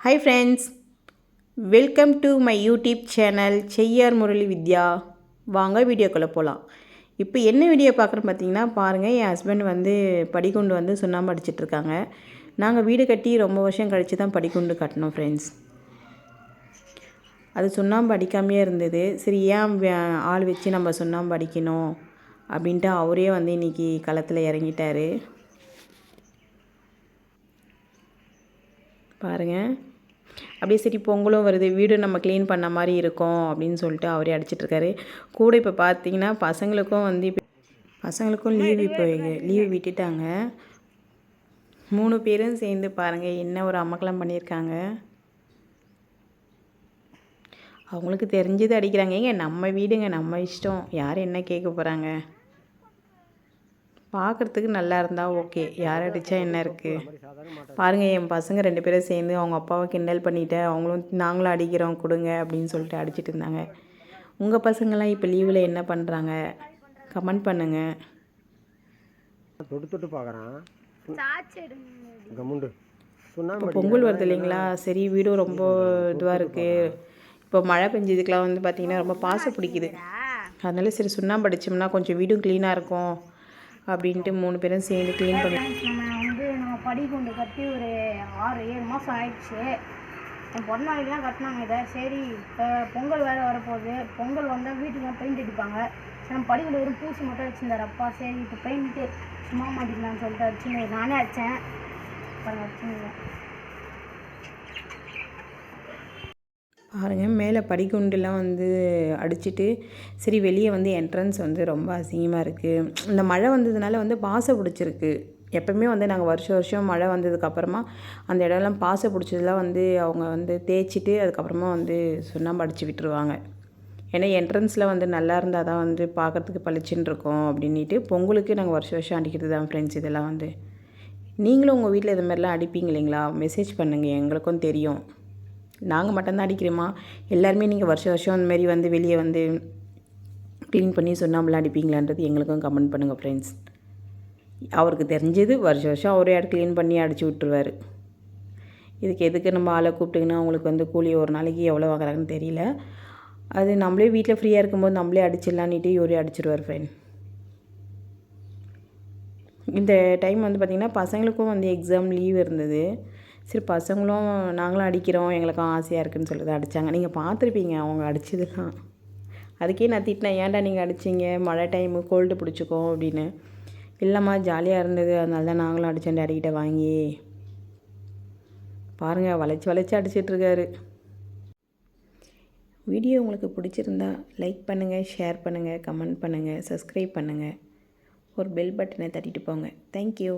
Hi friends welcome to my YouTube channel Cheyyar Murali Vidya வாங்க வீடியோக்குள்ளே போகலாம் இப்போ என்ன வீடியோ பார்க்குறோம் பார்த்தீங்கன்னா பாருங்கள் என் ஹஸ்பண்ட் வந்து படிக்குண்டு வந்து சுண்ணாம்பு அடிச்சிட்டு இருக்காங்க. நாங்கள் வீடு கட்டி ரொம்ப வருஷம் கழித்து தான் படிக்குண்டு கட்டினோம் ஃப்ரெண்ட்ஸ் அது சுண்ணாம்பு அடிக்காமையே இருந்தது. சரி ஏன் ஆள் வச்சு நம்ம சுண்ணாம்பு அடிக்கணும்? அப்படின்ட்டு அவரே வந்து இன்றைக்கி களத்தில் இறங்கிட்டாரு. பாருங்கள் அப்படியே சரி பொங்கலும் வருது. வீடு நம்ம க்ளீன் பண்ண மாதிரி இருக்கும் அப்படின்னு சொல்லிட்டு அவரே அடிச்சிட்ருக்காரு கூட இப்போ பார்த்தீங்கன்னா பசங்களுக்கும் வந்து இப்போ பசங்களுக்கும் லீவ் இப்போ லீவு விட்டுட்டாங்க. மூணு பேரும் சேர்ந்து பாருங்கள் என்ன ஒரு அமக்கலம் பண்ணியிருக்காங்க. அவங்களுக்கு தெரிஞ்சது அடிக்கிறாங்க. ஏங்க நம்ம வீடுங்க நம்ம இஷ்டம். யார் என்ன கேட்க போகிறாங்க பார்க்குறதுக்கு நல்லா இருந்தால் ஓகே. யார் அடித்தா என்ன இருக்குது பாருங்கள் என் பசங்க ரெண்டு பேரும் சேர்ந்து அவங்க அப்பாவை கிண்டல் பண்ணிட்டு அவங்களும் நாங்களும் அடிக்கிறோம் கொடுங்க அப்படின்னு சொல்லிட்டு அடிச்சிட்டு இருந்தாங்க. உங்கள் பசங்களாம் இப்போ லீவில் என்ன பண்ணுறாங்க கமெண்ட் பண்ணுங்கள் தொட்டு தொட்டு பார்க்குறான் பொங்கல் வருது இல்லைங்களா? சரி வீடும் ரொம்ப இதுவாக இருக்குது இப்போ மழை பெஞ்சதுக்கெலாம் வந்து பார்த்திங்கன்னா ரொம்ப பாசம் பிடிக்குது. அதனால சரி சுண்ணாம்பு அடிச்சோம்னா கொஞ்சம் வீடும் க்ளீனாக இருக்கும். அப்படின்ட்டு மூணு பேரும் சேர்ந்து க்ளீன் பண்ணி நம்ம வந்து நம்ம படி கொண்டு கட்டி ஒரு ஆறு ஏழு மாதம் ஆயிடுச்சு. என் தான் கட்டினாங்க இதை. சரி இப்போ பொங்கல் வேறு வரப்போகுது. பொங்கல் வந்தால் வீட்டுக்குலாம் பெயிண்ட் அடிப்பாங்க. சரி நம்ம படிக்கல வெறும் பூசி மட்டும் வச்சுருந்தாரு அப்பா சரி இப்போ பெயிண்ட்டு சும்மா மாட்டிக்கலாம்னு சொல்லிட்டு அடிச்சுன்னு நானே அடித்தேன் பாருங்க அடிச்சுன்னு பாருங்கள் மேலே படிக்குண்டுலாம் வந்து அடிச்சிட்டு சரி வெளியே வந்து என்ட்ரன்ஸ் வந்து ரொம்ப அசிங்கமாக இருக்குது இந்த மழை வந்ததுனால வந்து பாசை பிடிச்சிருக்கு. எப்பவுமே வந்து நாங்கள் வருஷம் வருஷம் மழை வந்ததுக்கப்புறமா அந்த இடம்லாம் பாசை பிடிச்சதெல்லாம் வந்து அவங்க வந்து தேய்ச்சிட்டு அதுக்கப்புறமா வந்து சுண்ணாம்பு அடித்து விட்டுருவாங்க. ஏன்னா என்ட்ரன்ஸில் வந்து நல்லா இருந்தால் தான் வந்து பார்க்குறதுக்கு பளிச்சுன்னு இருக்கும் அப்படின்ட்டு பொங்கலுக்கு நாங்கள் வருஷம் வருஷம் அடிக்கிறது தான் ஃப்ரெண்ட்ஸ் இதெல்லாம் வந்து. நீங்களும் உங்கள் வீட்டில் இது மாதிரிலாம் அடிப்பீங்க இல்லைங்களா? மெசேஜ் பண்ணுங்கள் எங்களுக்கும் தெரியும். நாங்கள் மட்டும்தான் அடிக்கிறோமா? எல்லாருமே நீங்கள் வருஷம் வருஷம் அந்தமாரி வந்து வெளியே வந்து க்ளீன் பண்ணி சுண்ணாம்புலாம் அடிப்பீங்களான்றது எங்களுக்கும் கமெண்ட் பண்ணுங்கள் ஃப்ரெண்ட்ஸ் அவருக்கு தெரிஞ்சது வருஷம் வருஷம் அவரே க்ளீன் பண்ணி அடிச்சு விட்டுருவார். இதுக்கு எதுக்கு நம்ம ஆளை கூப்பிட்டிங்கன்னா அவங்களுக்கு வந்து கூலி ஒரு நாளைக்கு எவ்வளோ வாங்குறாங்கன்னு தெரியல. அது நம்மளே வீட்டில் ஃப்ரீயாக இருக்கும்போது நம்மளே அடிச்சிடலான்னுட்டு இவரே அடிச்சிருவார் ஃப்ரெண்ட் இந்த டைம் வந்து பார்த்திங்கன்னா பசங்களுக்கும் வந்து எக்ஸாம் லீவ் இருந்தது. சரி பசங்களும் நாங்களும் அடிக்கிறோம் எங்களுக்கும் ஆசையாக இருக்குதுன்னு சொல்லி தான் அடித்தாங்க நீங்கள் பார்த்துருப்பீங்க அவங்க அடிச்சதெல்லாம் அதுக்கே நான் திட்டினேன் ஏன்டா நீங்கள் அடிச்சீங்க? மழை டைமு கோல்டு பிடிச்சிக்கும் அப்படின்னு. இல்லைம்மா ஜாலியாக இருந்தது. அதனால தான் நாங்களும் அடித்தோம் டேடிக்கிட்ட வாங்கி. பாருங்கள் வளைச்சி வளைச்சி அடிச்சிட்ருக்காரு வீடியோ உங்களுக்கு பிடிச்சிருந்தா லைக் பண்ணுங்கள் ஷேர் பண்ணுங்கள் கமெண்ட் பண்ணுங்கள் சப்ஸ்கிரைப் பண்ணுங்கள் ஒரு பெல் பட்டனை தட்டிட்டு போங்க. தேங்க்யூ